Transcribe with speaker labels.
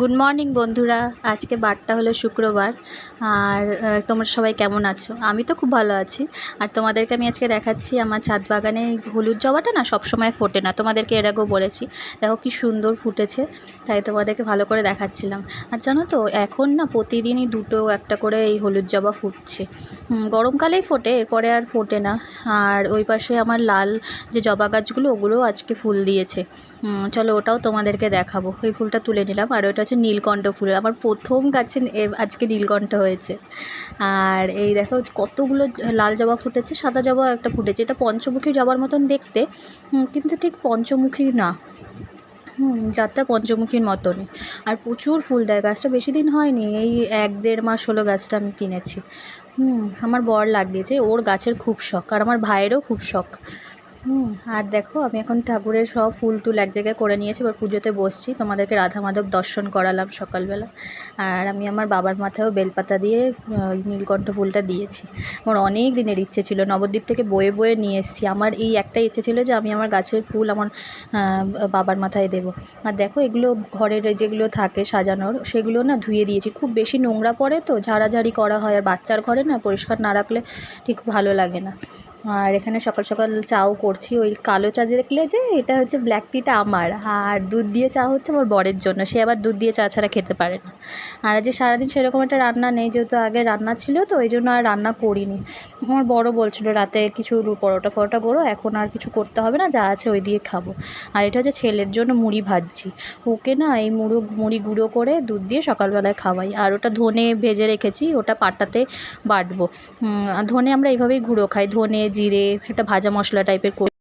Speaker 1: Good morning বন্ধুরা। আজকে বারটা হলো শুক্রবার। আর তোমরা সবাই কেমন আছো? আমি তো খুব ভালো আছি। আর তোমাদেরকে আমি আজকে দেখাচ্ছি আমার ছাদ বাগানে হলুদ জবাটা না সব সময় ফোটে না। তোমাদেরকে এর আগেও বলেছি। দেখো কি সুন্দর ফুটেছে। তাই তোমাদেরকে ভালো করে দেখাচ্ছিলাম। আর জানো তো, এখন না প্রতিদিনই দুটো একটা করে এই হলুদ জবা ফুটছে। গরমকালেই ফোটে, এরপরে আর ফোটে না। আর ওই পাশে আমার লাল যে জবা গাছগুলো, ওগুলোও আজকে ফুল দিয়েছে। চলো ওটাও তোমাদেরকে দেখাবো। ওই ফুলটা তুলে নিলাম। আর ওটা হচ্ছে নীলকণ্ঠ ফুল আমার প্রথম গাছে আজকে নীলকণ্ঠ হয়েছে। আর এই দেখো কতগুলো লাল জবা ফুটেছে, সাদা জবা একটা ফুটেছে। এটা পঞ্চমুখী জবার মতন দেখতে কিন্তু ঠিক পঞ্চমুখী না। জাতটা পঞ্চমুখীর মতনই আর প্রচুর ফুল দেয়, গাছটা বেশি দিন হয়নি, এই এক দেড় মাস হলো গাছটা আমি কিনেছি। হুম, আমার বর লাগিয়েছে, ওর গাছের খুব শখ, আর আমার ভাইয়েরও খুব শখ। হুম, আর দেখো, আমি এখন ঠাকুরের সব ফুল টুল এক জায়গায় করে নিয়েছি, এবার পুজোতে বসছি। তোমাদেরকে রাধা মাধব দর্শন করালাম সকালবেলা। আর আমি আমার বাবার মাথায়ও বেলপাতা দিয়ে নীলকণ্ঠ ফুলটা দিয়েছি। আমার অনেক দিনের ইচ্ছে ছিল, নবদ্বীপ থেকে বয়ে বয়ে নিয়ে এসেছি। আমার এই একটাই ইচ্ছে ছিল যে আমি আমার গাছের ফুল আমার বাবার মাথায় দেবো। আর দেখো, এগুলো ঘরের যেগুলো থাকে সাজানোর, সেগুলো না ধুয়ে দিয়েছি। খুব বেশি নোংরা পড়ে তো, ঝাড়াঝাড়ি করা হয়। আর বাচ্চার ঘরে না পরিষ্কার না রাখলে ঠিক ভালো লাগে না। আর এখানে সকাল সকাল চাও করছি। ওই কালো চা দেখলে যে, এটা হচ্ছে ব্ল্যাক টিটা আমার। আর দুধ দিয়ে চা হচ্ছে আমার বরের জন্য। সে আবার দুধ দিয়ে চা ছাড়া খেতে পারে না। আর যে সারাদিন সেরকম একটা রান্না নেই, যেহেতু আগে রান্না ছিল, তো ওই জন্য আর রান্না করিনি। আমার বড় বলছিল, রাতে কিছু পরোটা ফরোটা করো, এখন আর কিছু করতে হবে না, যা আছে ওই দিয়ে খাব। আর এটা হচ্ছে ছেলের জন্য মুড়ি ভাজছি। ওকে না, এই মুড়ো, মুড়ি গুঁড়ো করে দুধ দিয়ে সকালবেলায় খাওয়াই। আর ওটা ধনে ভেজে রেখেছি, ওটা পাটাতে বাটবো। ধনে আমরা এইভাবেই গুঁড়ো খাই। ধনে জিরে একটা ভাজা মশলা টাইপের